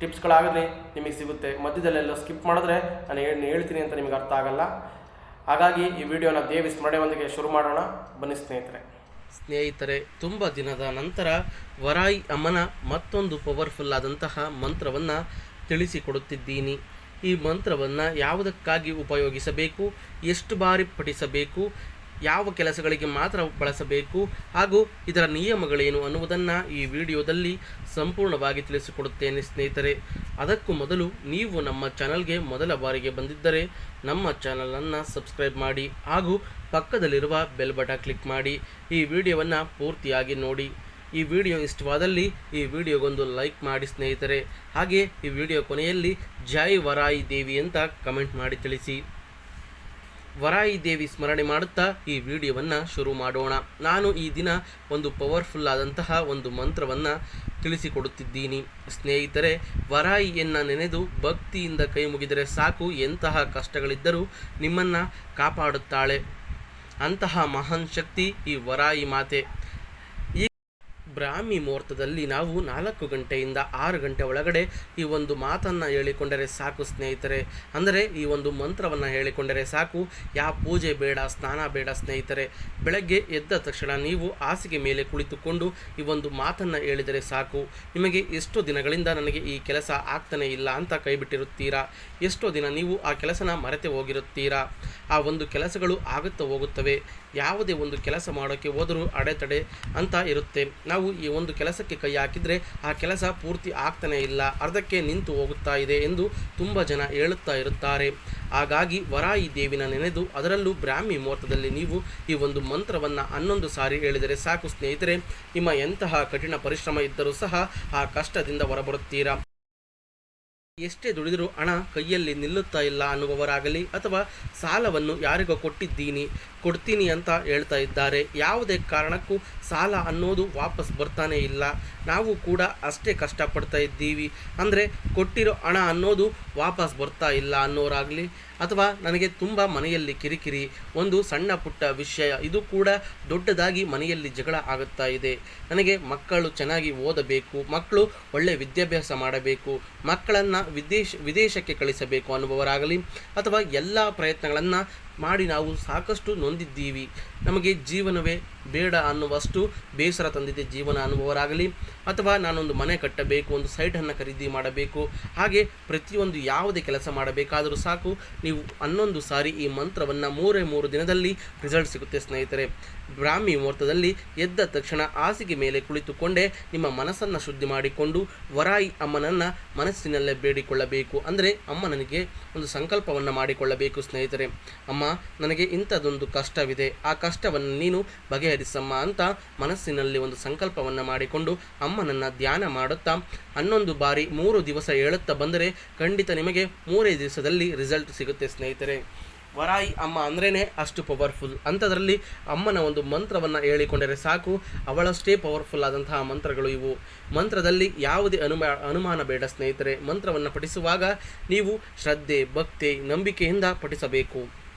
ಟಿಪ್ಸ್ಗಳಾಗಲಿ ನಿಮಗೆ ಸಿಗುತ್ತೆ. ಮಧ್ಯದಲ್ಲೆಲ್ಲ ಸ್ಕಿಪ್ ಮಾಡಿದ್ರೆ ನಾನು ಏನು ಹೇಳ್ತೀನಿ ಅಂತ ನಿಮಗೆ ಅರ್ಥ ಆಗಲ್ಲ. ಹಾಗಾಗಿ ಈ ವಿಡಿಯೋನ ದೇವಿ ಸ್ಮರಣೆಯೊಂದಿಗೆ ಶುರು ಮಾಡೋಣ. ಬನ್ನಿ ಸ್ನೇಹಿತರೆ. ಸ್ನೇಹಿತರೆ, ತುಂಬ ದಿನದ ನಂತರ ವರಾಯಿ ಅಮ್ಮನ ಮತ್ತೊಂದು ಪವರ್ಫುಲ್ ಆದಂತಹ ಮಂತ್ರವನ್ನು ತಿಳಿಸಿಕೊಡುತ್ತಿದ್ದೀನಿ. ಈ ಮಂತ್ರವನ್ನು ಯಾವುದಕ್ಕಾಗಿ ಉಪಯೋಗಿಸಬೇಕು? ಎಷ್ಟು ಬಾರಿ ಪಠಿಸಬೇಕು? ಯಾವ ಕೆಲಸಗಳಿಗೆ ಮಾತ್ರ ಬಳಸಬೇಕು ಹಾಗೂ ಇದರ ನಿಯಮಗಳೇನು ಅನ್ನುವುದನ್ನು ಈ ವಿಡಿಯೋದಲ್ಲಿ ಸಂಪೂರ್ಣವಾಗಿ ತಿಳಿಸಿಕೊಡುತ್ತೇನೆ ಸ್ನೇಹಿತರೆ. ಅದಕ್ಕೂ ಮೊದಲು ನೀವು ನಮ್ಮ ಚಾನಲ್ಗೆ ಮೊದಲ ಬಾರಿಗೆ ಬಂದಿದ್ದರೆ ನಮ್ಮ ಚಾನಲನ್ನು ಸಬ್ಸ್ಕ್ರೈಬ್ ಮಾಡಿ ಹಾಗೂ ಪಕ್ಕದಲ್ಲಿರುವ ಬೆಲ್ ಬಟನ್ ಕ್ಲಿಕ್ ಮಾಡಿ. ಈ ವಿಡಿಯೋವನ್ನು ಪೂರ್ತಿಯಾಗಿ ನೋಡಿ. ಈ ವಿಡಿಯೋ ಇಷ್ಟವಾದಲ್ಲಿ ಈ ವಿಡಿಯೋಗೊಂದು ಲೈಕ್ ಮಾಡಿ ಸ್ನೇಹಿತರೆ. ಹಾಗೆ ಈ ವಿಡಿಯೋ ಕೊನೆಯಲ್ಲಿ ಜೈ ವರಾಯಿ ದೇವಿ ಅಂತ ಕಮೆಂಟ್ ಮಾಡಿ ತಿಳಿಸಿ. ವರಾಯಿ ದೇವಿ ಸ್ಮರಣೆ ಮಾಡುತ್ತಾ ಈ ವಿಡಿಯೋವನ್ನು ಶುರು ಮಾಡೋಣ. ನಾನು ಈ ದಿನ ಒಂದು ಪವರ್ಫುಲ್ ಆದಂತಹ ಒಂದು ಮಂತ್ರವನ್ನು ತಿಳಿಸಿಕೊಡುತ್ತಿದ್ದೀನಿ. ಸ್ನೇಹಿತರೆ, ವರಾಯಿಯನ್ನು ನೆನೆದು ಭಕ್ತಿಯಿಂದ ಕೈ ಮುಗಿದರೆ ಸಾಕು. ಎಂತಹ ಕಷ್ಟಗಳಿದ್ದರೂ ನಿಮ್ಮನ್ನು ಕಾಪಾಡುತ್ತಾಳೆ. ಅಂತಹ ಮಹಾನ್ ಶಕ್ತಿ ಈ ವರಾಯಿ ಮಾತೆ. ಬ್ರಾಹ್ಮಿ ಮುಹೂರ್ತದಲ್ಲಿ ನಾವು ನಾಲ್ಕು ಗಂಟೆಯಿಂದ ಆರು ಗಂಟೆ ಒಳಗಡೆ ಈ ಒಂದು ಮಾತನ್ನು ಹೇಳಿಕೊಂಡರೆ ಸಾಕು ಸ್ನೇಹಿತರೆ. ಅಂದರೆ ಈ ಒಂದು ಮಂತ್ರವನ್ನು ಹೇಳಿಕೊಂಡರೆ ಸಾಕು. ಯಾವ ಪೂಜೆ ಬೇಡ, ಸ್ನಾನ ಬೇಡ ಸ್ನೇಹಿತರೆ. ಬೆಳಗ್ಗೆ ಎದ್ದ ತಕ್ಷಣ ನೀವು ಹಾಸಿಗೆ ಮೇಲೆ ಕುಳಿತುಕೊಂಡು ಈ ಒಂದು ಮಾತನ್ನು ಹೇಳಿದರೆ ಸಾಕು. ನಿಮಗೆ ಎಷ್ಟು ದಿನಗಳಿಂದ ನನಗೆ ಈ ಕೆಲಸ ಆಗ್ತಾನೆ ಇಲ್ಲ ಅಂತ ಕೈಬಿಟ್ಟಿರುತ್ತೀರಾ? ಎಷ್ಟೋ ದಿನ ನೀವು ಆ ಕೆಲಸನ ಮರೆತೆ ಹೋಗಿರುತ್ತೀರಾ? ಆ ಒಂದು ಕೆಲಸಗಳು ಆಗುತ್ತಾ ಹೋಗುತ್ತವೆ. ಯಾವುದೇ ಒಂದು ಕೆಲಸ ಮಾಡೋಕ್ಕೆ ಹೋದರೂ ಅಡೆತಡೆ ಅಂತ ಇರುತ್ತೆ. ನಾವು ಈ ಒಂದು ಕೆಲಸಕ್ಕೆ ಕೈ ಹಾಕಿದರೆ ಆ ಕೆಲಸ ಪೂರ್ತಿ ಆಗ್ತಾನೇ ಇಲ್ಲ, ಅರ್ಧಕ್ಕೆ ನಿಂತು ಹೋಗುತ್ತಾ ಇದೆ ಎಂದು ತುಂಬ ಜನ ಹೇಳುತ್ತಾ ಇರುತ್ತಾರೆ. ಹಾಗಾಗಿ ವರಾಯಿ ದೇವಿನ ನೆನೆದು ಅದರಲ್ಲೂ ಬ್ರಾಹ್ಮಿ ಮುಹೂರ್ತದಲ್ಲಿ ನೀವು ಈ ಒಂದು ಮಂತ್ರವನ್ನು ಹನ್ನೊಂದು ಸಾರಿ ಹೇಳಿದರೆ ಸಾಕು ಸ್ನೇಹಿತರೆ. ನಿಮ್ಮ ಎಂತಹ ಕಠಿಣ ಪರಿಶ್ರಮ ಇದ್ದರೂ ಸಹ ಆ ಕಷ್ಟದಿಂದ ಹೊರಬರುತ್ತೀರಾ? ಎಷ್ಟೇ ದುಡಿದರೂ ಹಣ ಕೈಯಲ್ಲಿ ನಿಲ್ಲುತ್ತಾ ಇಲ್ಲ ಅನ್ನುವವರಾಗಲಿ ಅಥವಾ ಸಾಲವನ್ನು ಯಾರಿಗೋ ಕೊಟ್ಟಿದ್ದೀನಿ. ಕೊಡ್ತೀನಿ ಅಂತ ಹೇಳ್ತಾ ಇದ್ದಾರೆ. ಯಾವುದೇ ಕಾರಣಕ್ಕೂ ಸಾಲ ಅನ್ನೋದು ವಾಪಸ್ ಬರ್ತಾನೆ ಇಲ್ಲ. ನಾವು ಕೂಡ ಅಷ್ಟೇ ಕಷ್ಟಪಡ್ತಾ ಇದ್ದೀವಿ. ಅಂದರೆ ಕೊಟ್ಟಿರೋ ಹಣ ಅನ್ನೋದು ವಾಪಸ್ ಬರ್ತಾ ಇಲ್ಲ ಅನ್ನೋರಾಗಲಿ ಅಥವಾ ನನಗೆ ತುಂಬ ಮನೆಯಲ್ಲಿ ಕಿರಿಕಿರಿ, ಒಂದು ಸಣ್ಣ ಪುಟ್ಟ ವಿಷಯ, ಇದು ಕೂಡ ದೊಡ್ಡದಾಗಿ ಮನೆಯಲ್ಲಿ ಜಗಳ ಆಗುತ್ತಾ ಇದೆ. ನನಗೆ ಮಕ್ಕಳು ಚೆನ್ನಾಗಿ ಓದಬೇಕು, ಮಕ್ಕಳು ಒಳ್ಳೆ ವಿದ್ಯಾಭ್ಯಾಸ ಮಾಡಬೇಕು, ಮಕ್ಕಳನ್ನು ವಿದೇಶ, ವಿದೇಶಕ್ಕೆ ಕಳಿಸಬೇಕು ಅನ್ನುವವರಾಗಲಿ ಅಥವಾ ಎಲ್ಲ ಪ್ರಯತ್ನಗಳನ್ನು ಮಾಡಿ ನಾವು ಸಾಕಷ್ಟು ನೊಂದಿದ್ದೀವಿ. ನಮಗೆ ಜೀವನವೇ ಬೇಡ ಅನ್ನುವಷ್ಟು ಬೇಸರ ತಂದಿದೆ ಜೀವನ ಅನ್ನುವವರಾಗಲಿ ಅಥವಾ ನಾನೊಂದು ಮನೆ ಕಟ್ಟಬೇಕು, ಒಂದು ಸೈಟನ್ನು ಖರೀದಿ ಮಾಡಬೇಕು. ಹಾಗೆ ಪ್ರತಿಯೊಂದು ಯಾವುದೇ ಕೆಲಸ ಮಾಡಬೇಕಾದರೂ ಸಾಕು. ನೀವು ಹನ್ನೊಂದು ಸಾರಿ ಈ ಮಂತ್ರವನ್ನು ಮೂರೇ ಮೂರು ದಿನದಲ್ಲಿ ರಿಸಲ್ಟ್ ಸಿಗುತ್ತೆ ಸ್ನೇಹಿತರೆ. ಬ್ರಾಹ್ಮಿ ಮುಹೂರ್ತದಲ್ಲಿ ಎದ್ದ ತಕ್ಷಣ ಹಾಸಿಗೆ ಮೇಲೆ ಕುಳಿತುಕೊಂಡೇ ನಿಮ್ಮ ಮನಸ್ಸನ್ನು ಶುದ್ಧಿ ಮಾಡಿಕೊಂಡು ವರಾಯಿ ಅಮ್ಮನನ್ನು ಮನಸ್ಸಿನಲ್ಲೇ ಬೇಡಿಕೊಳ್ಳಬೇಕು. ಅಂದರೆ ಅಮ್ಮ ನನಗೆ ಒಂದು ಸಂಕಲ್ಪವನ್ನು ಮಾಡಿಕೊಳ್ಳಬೇಕು ಸ್ನೇಹಿತರೆ. ಅಮ್ಮ ನನಗೆ ಇಂಥದ್ದೊಂದು ಕಷ್ಟವಿದೆ. ಆ ಕಷ್ಟವನ್ನು ನೀನು ಬಗೆಹರಿಸಮ್ಮ ಅಂತ ಮನಸ್ಸಿನಲ್ಲಿ ಒಂದು ಸಂಕಲ್ಪವನ್ನು ಮಾಡಿಕೊಂಡು ಅಮ್ಮನನ್ನು ಧ್ಯಾನ ಮಾಡುತ್ತಾ ಹನ್ನೊಂದು ಬಾರಿ ಮೂರು ದಿವಸ ಹೇಳುತ್ತಾ ಬಂದರೆ ಖಂಡಿತ ನಿಮಗೆ ಮೂರೇ ದಿವಸದಲ್ಲಿ ರಿಸಲ್ಟ್ ಸಿಗುತ್ತೆ ಸ್ನೇಹಿತರೆ. ವರಾಯಿ ಅಮ್ಮ ಅಂದ್ರೇ ಅಷ್ಟು ಪವರ್ಫುಲ್ ಅಂಥದ್ರಲ್ಲಿ ಅಮ್ಮನ ಒಂದು ಮಂತ್ರವನ್ನು ಹೇಳಿಕೊಂಡರೆ ಸಾಕು, ಅವಳಷ್ಟೇ ಪವರ್ಫುಲ್ ಆದಂತಹ ಮಂತ್ರಗಳು ಇವು. ಮಂತ್ರದಲ್ಲಿ ಯಾವುದೇ ಅನುಮಾ, ಅನುಮಾನ ಬೇಡ ಸ್ನೇಹಿತರೆ. ಮಂತ್ರವನ್ನು ಪಠಿಸುವಾಗ ನೀವು ಶ್ರದ್ಧೆ, ಭಕ್ತಿ, ನಂಬಿಕೆಯಿಂದ ಪಠಿಸಬೇಕು.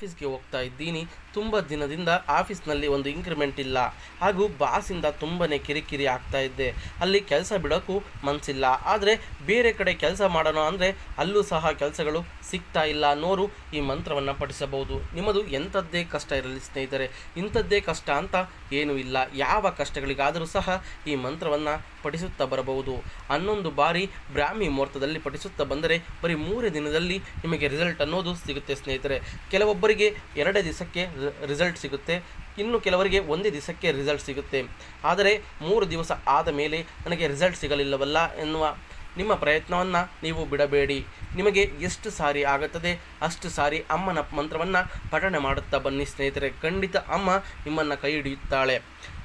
ಆಫೀಸ್ಗೆ ಹೋಗ್ತಾ ಇದ್ದೀನಿ. ತುಂಬ ದಿನದಿಂದ ಆಫೀಸ್ನಲ್ಲಿ ಒಂದು ಇಂಕ್ರಿಮೆಂಟ್ ಇಲ್ಲ. ಹಾಗೂ ಬಾಸಿಂದ ತುಂಬಾ ಕಿರಿಕಿರಿ ಆಗ್ತಾ ಇದ್ದೆ ಅಲ್ಲಿ ಕೆಲಸ ಬಿಡೋಕ್ಕೂ ಮನಸ್ಸಿಲ್ಲ ಆದರೆ ಬೇರೆ ಕಡೆ ಕೆಲಸ ಮಾಡೋಣ ಅಂದರೆ ಅಲ್ಲೂ ಸಹ ಕೆಲಸಗಳು ಸಿಗ್ತಾ ಇಲ್ಲ ಅನ್ನೋರು ಈ ಮಂತ್ರವನ್ನು ಪಠಿಸಬಹುದು. ನಿಮ್ಮದು ಎಂಥದ್ದೇ ಕಷ್ಟ ಇರಲಿ ಸ್ನೇಹಿತರೆ. ಇಂಥದ್ದೇ ಕಷ್ಟ ಅಂತ ಏನೂ ಇಲ್ಲ. ಯಾವ ಕಷ್ಟಗಳಿಗಾದರೂ ಸಹ ಈ ಮಂತ್ರವನ್ನು ಪಠಿಸುತ್ತಾ ಬರಬಹುದು. ಹನ್ನೊಂದು ಬಾರಿ ಬ್ರಾಹ್ಮಿ ಮುಹೂರ್ತದಲ್ಲಿ ಪಠಿಸುತ್ತಾ ಬಂದರೆ ಬರೀ ಮೂರೇ ದಿನದಲ್ಲಿ ನಿಮಗೆ ರಿಸಲ್ಟ್ ಅನ್ನೋದು ಸಿಗುತ್ತೆ ಸ್ನೇಹಿತರೆ. ಕೆಲವೊಬ್ಬರಿಗೆ ಎರಡೇ ದಿವಸಕ್ಕೆ ರಿಸಲ್ಟ್ ಸಿಗುತ್ತೆ. ಇನ್ನು ಕೆಲವರಿಗೆ ಒಂದೇ ದಿವಸಕ್ಕೆ ರಿಸಲ್ಟ್ ಸಿಗುತ್ತೆ. ಆದರೆ ಮೂರು ದಿವಸ ಆದ ಮೇಲೆ ನನಗೆ ರಿಸಲ್ಟ್ ಸಿಗಲಿಲ್ಲವಲ್ಲ ಎನ್ನುವ ನಿಮ್ಮ ಪ್ರಯತ್ನವನ್ನು ನೀವು ಬಿಡಬೇಡಿ. ನಿಮಗೆ ಎಷ್ಟು ಸಾರಿ ಆಗುತ್ತದೆ, ಅಷ್ಟು ಸಾರಿ ಅಮ್ಮನ ಮಂತ್ರವನ್ನು ಪಠಣೆ ಮಾಡುತ್ತಾ ಬನ್ನಿ ಸ್ನೇಹಿತರೆ. ಖಂಡಿತ ಅಮ್ಮ ನಿಮ್ಮನ್ನು ಕೈ ಹಿಡಿಯುತ್ತಾಳೆ.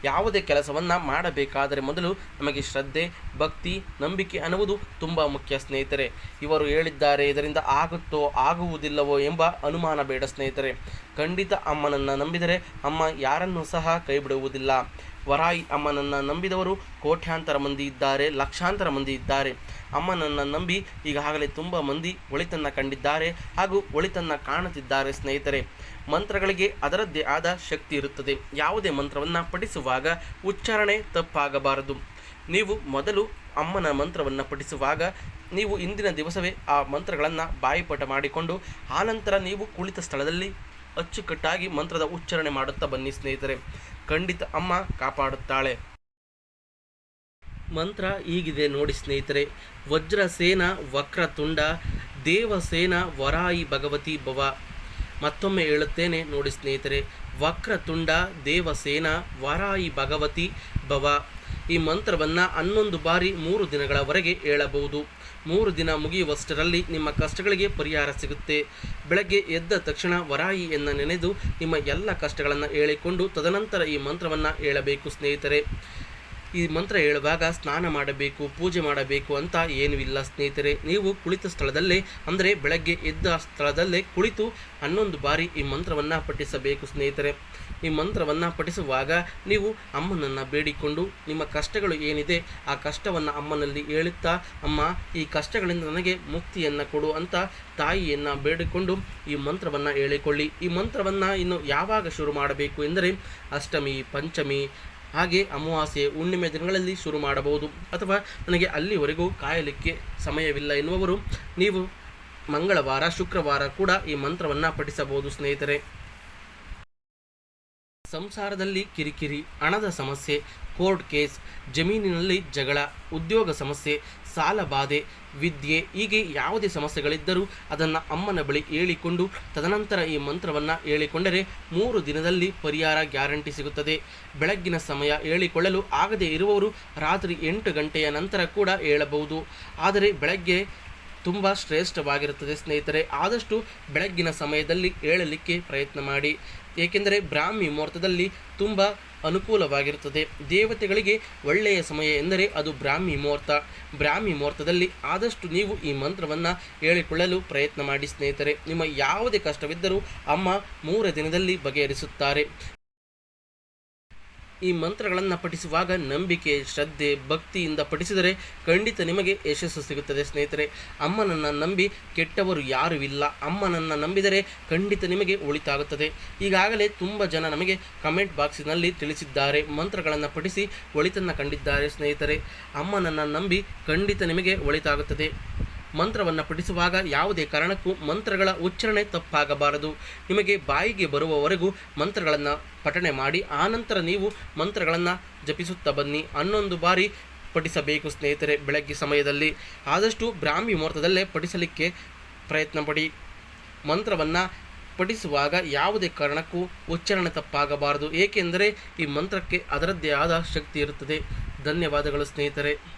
ಯಾವುದೇ ಕೆಲಸವನ್ನು ಮಾಡಬೇಕಾದರೆ ಮೊದಲು ನಮಗೆ ಶ್ರದ್ಧೆ, ಭಕ್ತಿ, ನಂಬಿಕೆ ಅನ್ನುವುದು ತುಂಬ ಮುಖ್ಯ ಸ್ನೇಹಿತರೆ. ಇವರು ಹೇಳಿದ್ದಾರೆ, ಇದರಿಂದ ಆಗುತ್ತೋ, ಆಗುವುದಿಲ್ಲವೋ ಎಂಬ ಅನುಮಾನ ಬೇಡ ಸ್ನೇಹಿತರೆ. ಖಂಡಿತ ಅಮ್ಮನನ್ನು ನಂಬಿದರೆ ಅಮ್ಮ ಯಾರನ್ನೂ ಸಹ ಕೈ ಬಿಡುವುದಿಲ್ಲ ವರಾಯಿ ಅಮ್ಮನನ್ನು ನಂಬಿದವರು ಕೋಟ್ಯಾಂತರ ಮಂದಿ ಇದ್ದಾರೆ, ಲಕ್ಷಾಂತರ ಮಂದಿ ಇದ್ದಾರೆ. ಅಮ್ಮನನ್ನು ನಂಬಿ ಈಗಾಗಲೇ ತುಂಬ ಮಂದಿ ಒಳಿತನ್ನು ಕಂಡಿದ್ದಾರೆ ಹಾಗೂ ಒಳಿತನ್ನು ಕಾಣುತ್ತಿದ್ದಾರೆ ಸ್ನೇಹಿತರೆ. ಮಂತ್ರಗಳಿಗೆ ಅದರದ್ದೇ ಆದ ಶಕ್ತಿ ಇರುತ್ತದೆ. ಯಾವುದೇ ಮಂತ್ರವನ್ನು ಪಠಿಸುವಾಗ ಉಚ್ಚಾರಣೆ ತಪ್ಪಾಗಬಾರದು. ನೀವು ಮೊದಲು ಅಮ್ಮನ ಮಂತ್ರವನ್ನು ಪಠಿಸುವಾಗ ನೀವು ಇಂದಿನ ದಿವಸವೇ ಆ ಮಂತ್ರಗಳನ್ನು ಬಾಯಿಪಾಠ ಮಾಡಿಕೊಂಡು, ಆನಂತರ ನೀವು ಕುಳಿತ ಸ್ಥಳದಲ್ಲಿ ಅಚ್ಚುಕಟ್ಟಾಗಿ ಮಂತ್ರದ ಉಚ್ಚಾರಣೆ ಮಾಡುತ್ತಾ ಬನ್ನಿ ಸ್ನೇಹಿತರೆ. ಖಂಡಿತ ಅಮ್ಮ ಕಾಪಾಡುತ್ತಾಳೆ. ಮಂತ್ರ ಹೀಗಿದೆ ನೋಡಿ ಸ್ನೇಹಿತರೆ. ವಜ್ರಸೇನ ವಕ್ರತುಂಡ, ದೇವಸೇನ ವರಾಯಿ ಭಗವತಿ ಭವ. ಮತ್ತೊಮ್ಮೆ ಹೇಳುತ್ತೇನೆ ನೋಡಿ ಸ್ನೇಹಿತರೆ, ವಕ್ರತುಂಡ, ದೇವಸೇನ, ವಾರಾಯಿ ಭಗವತಿ ಭವ. ಈ ಮಂತ್ರವನ್ನು ಹನ್ನೊಂದು ಬಾರಿ ಮೂರು ದಿನಗಳವರೆಗೆ ಹೇಳಬಹುದು. ಮೂರು ದಿನ ಮುಗಿಯುವಷ್ಟರಲ್ಲಿ ನಿಮ್ಮ ಕಷ್ಟಗಳಿಗೆ ಪರಿಹಾರ ಸಿಗುತ್ತೆ. ಬೆಳಗ್ಗೆ ಎದ್ದ ತಕ್ಷಣ ವರಾಯಿಯನ್ನು ನೆನೆದು ನಿಮ್ಮ ಎಲ್ಲ ಕಷ್ಟಗಳನ್ನು ಹೇಳಿಕೊಂಡು ತದನಂತರ ಈ ಮಂತ್ರವನ್ನು ಹೇಳಬೇಕು ಸ್ನೇಹಿತರೆ. ಈ ಮಂತ್ರ ಹೇಳುವಾಗ ಸ್ನಾನ ಮಾಡಬೇಕು, ಪೂಜೆ ಮಾಡಬೇಕು ಅಂತ ಏನೂ ಇಲ್ಲ ಸ್ನೇಹಿತರೆ. ನೀವು ಕುಳಿತ ಸ್ಥಳದಲ್ಲೇ, ಅಂದರೆ ಬೆಳಗ್ಗೆ ಎದ್ದ ಸ್ಥಳದಲ್ಲೇ ಕುಳಿತು ಹನ್ನೊಂದು ಬಾರಿ ಈ ಮಂತ್ರವನ್ನು ಪಠಿಸಬೇಕು ಸ್ನೇಹಿತರೆ. ಈ ಮಂತ್ರವನ್ನು ಪಠಿಸುವಾಗ ನೀವು ಅಮ್ಮನನ್ನು ಬೇಡಿಕೊಂಡು, ನಿಮ್ಮ ಕಷ್ಟಗಳು ಏನಿದೆ ಆ ಕಷ್ಟವನ್ನು ಅಮ್ಮನಲ್ಲಿ ಹೇಳುತ್ತಾ, ಅಮ್ಮ, ಈ ಕಷ್ಟಗಳಿಂದ ನನಗೆ ಮುಕ್ತಿಯನ್ನು ಕೊಡು ಅಂತ ತಾಯಿಯನ್ನು ಬೇಡಿಕೊಂಡು ಈ ಮಂತ್ರವನ್ನು ಹೇಳಿಕೊಳ್ಳಿ. ಈ ಮಂತ್ರವನ್ನು ಇನ್ನು ಯಾವಾಗ ಶುರು ಮಾಡಬೇಕು ಎಂದರೆ, ಅಷ್ಟಮಿ, ಪಂಚಮಿ ಹಾಗೆ ಅಮಾವಾಸ್ಯೆ ಹುಣ್ಣಿಮೆ ದಿನಗಳಲ್ಲಿ ಶುರು ಮಾಡಬಹುದು. ಅಥವಾ ನನಗೆ ಅಲ್ಲಿವರೆಗೂ ಕಾಯಲಿಕ್ಕೆ ಸಮಯವಿಲ್ಲ ಎನ್ನುವವರು, ನೀವು ಮಂಗಳವಾರ, ಶುಕ್ರವಾರ ಕೂಡ ಈ ಮಂತ್ರವನ್ನು ಪಠಿಸಬಹುದು ಸ್ನೇಹಿತರೆ. ಸಂಸಾರದಲ್ಲಿ ಕಿರಿಕಿರಿ, ಹಣದ ಸಮಸ್ಯೆ, ಕೋರ್ಟ್ ಕೇಸ್, ಜಮೀನಿನಲ್ಲಿ ಜಗಳ, ಉದ್ಯೋಗ ಸಮಸ್ಯೆ, ಸಾಲ ಬಾಧೆ, ವಿದ್ಯೆ, ಹೀಗೆ ಯಾವುದೇ ಸಮಸ್ಯೆಗಳಿದ್ದರೂ ಅದನ್ನು ಅಮ್ಮನ ಬಳಿ ಹೇಳಿಕೊಂಡು ತದನಂತರ ಈ ಮಂತ್ರವನ್ನು ಹೇಳಿಕೊಂಡರೆ ಮೂರು ದಿನದಲ್ಲಿ ಪರಿಹಾರ ಗ್ಯಾರಂಟಿ ಸಿಗುತ್ತದೆ. ಬೆಳಗ್ಗಿನ ಸಮಯ ಹೇಳಿಕೊಳ್ಳಲು ಆಗದೇ ಇರುವವರು ರಾತ್ರಿ ಎಂಟು ಗಂಟೆಯ ನಂತರ ಕೂಡ ಹೇಳಬಹುದು. ಆದರೆ ಬೆಳಗ್ಗೆ ತುಂಬ ಶ್ರೇಷ್ಠವಾಗಿರುತ್ತದೆ ಸ್ನೇಹಿತರೆ. ಆದಷ್ಟು ಬೆಳಗ್ಗಿನ ಸಮಯದಲ್ಲಿ ಹೇಳಲಿಕ್ಕೆ ಪ್ರಯತ್ನ ಮಾಡಿ. ಏಕೆಂದರೆ ಬ್ರಾಹ್ಮಿ ಮುಹೂರ್ತದಲ್ಲಿ ತುಂಬ ಅನುಕೂಲವಾಗಿರುತ್ತದೆ. ದೇವತೆಗಳಿಗೆ ಒಳ್ಳೆಯ ಸಮಯ ಎಂದರೆ ಅದು ಬ್ರಾಹ್ಮಿ ಮುಹೂರ್ತ. ಬ್ರಾಹ್ಮಿ ಮುಹೂರ್ತದಲ್ಲಿ ಆದಷ್ಟು ನೀವು ಈ ಮಂತ್ರವನ್ನು ಹೇಳಿಕೊಳ್ಳಲು ಪ್ರಯತ್ನ ಮಾಡಿ ಸ್ನೇಹಿತರೆ. ನಿಮ್ಮ ಯಾವುದೇ ಕಷ್ಟವಿದ್ದರೂ ಅಮ್ಮ ಮೂರ ದಿನದಲ್ಲಿ ಬಗೆಹರಿಸುತ್ತಾರೆ. ಈ ಮಂತ್ರಗಳನ್ನು ಪಠಿಸುವಾಗ ನಂಬಿಕೆ, ಶ್ರದ್ಧೆ, ಭಕ್ತಿಯಿಂದ ಪಠಿಸಿದರೆ ಖಂಡಿತ ನಿಮಗೆ ಯಶಸ್ಸು ಸಿಗುತ್ತದೆ ಸ್ನೇಹಿತರೆ. ಅಮ್ಮನನ್ನು ನಂಬಿ ಕೆಟ್ಟವರು ಯಾರೂ ಇಲ್ಲ. ಅಮ್ಮನನ್ನು ನಂಬಿದರೆ ಖಂಡಿತ ನಿಮಗೆ ಒಳಿತಾಗುತ್ತದೆ. ಈಗಾಗಲೇ ತುಂಬ ಜನ ನಮಗೆ ಕಮೆಂಟ್ ಬಾಕ್ಸಿನಲ್ಲಿ ತಿಳಿಸಿದ್ದಾರೆ. ಮಂತ್ರಗಳನ್ನು ಪಠಿಸಿ ಒಳಿತನ್ನು ಕಂಡಿದ್ದಾರೆ ಸ್ನೇಹಿತರೆ. ಅಮ್ಮನನ್ನು ನಂಬಿ ಖಂಡಿತ ನಿಮಗೆ ಒಳಿತಾಗುತ್ತದೆ. ಮಂತ್ರವನ್ನು ಪಠಿಸುವಾಗ ಯಾವುದೇ ಕಾರಣಕ್ಕೂ ಮಂತ್ರಗಳ ಉಚ್ಚಾರಣೆ ತಪ್ಪಾಗಬಾರದು. ನಿಮಗೆ ಬಾಯಿಗೆ ಬರುವವರೆಗೂ ಮಂತ್ರಗಳನ್ನು ಪಠಣೆ ಮಾಡಿ, ಆನಂತರ ನೀವು ಮಂತ್ರಗಳನ್ನು ಜಪಿಸುತ್ತಾ ಬನ್ನಿ. ಹನ್ನೊಂದು ಬಾರಿ ಪಠಿಸಬೇಕು ಸ್ನೇಹಿತರೆ ಬೆಳಗ್ಗೆ ಸಮಯದಲ್ಲಿ. ಆದಷ್ಟು ಬ್ರಾಹ್ಮಿ ಮುಹೂರ್ತದಲ್ಲೇ ಪಠಿಸಲಿಕ್ಕೆ ಪ್ರಯತ್ನ ಪಡಿ ಮಂತ್ರವನ್ನು ಪಠಿಸುವಾಗ ಯಾವುದೇ ಕಾರಣಕ್ಕೂ ಉಚ್ಚಾರಣೆ ತಪ್ಪಾಗಬಾರದು. ಏಕೆಂದರೆ ಈ ಮಂತ್ರಕ್ಕೆ ಅದರದ್ದೇ ಆದ ಶಕ್ತಿ ಇರುತ್ತದೆ. ಧನ್ಯವಾದಗಳು ಸ್ನೇಹಿತರೆ.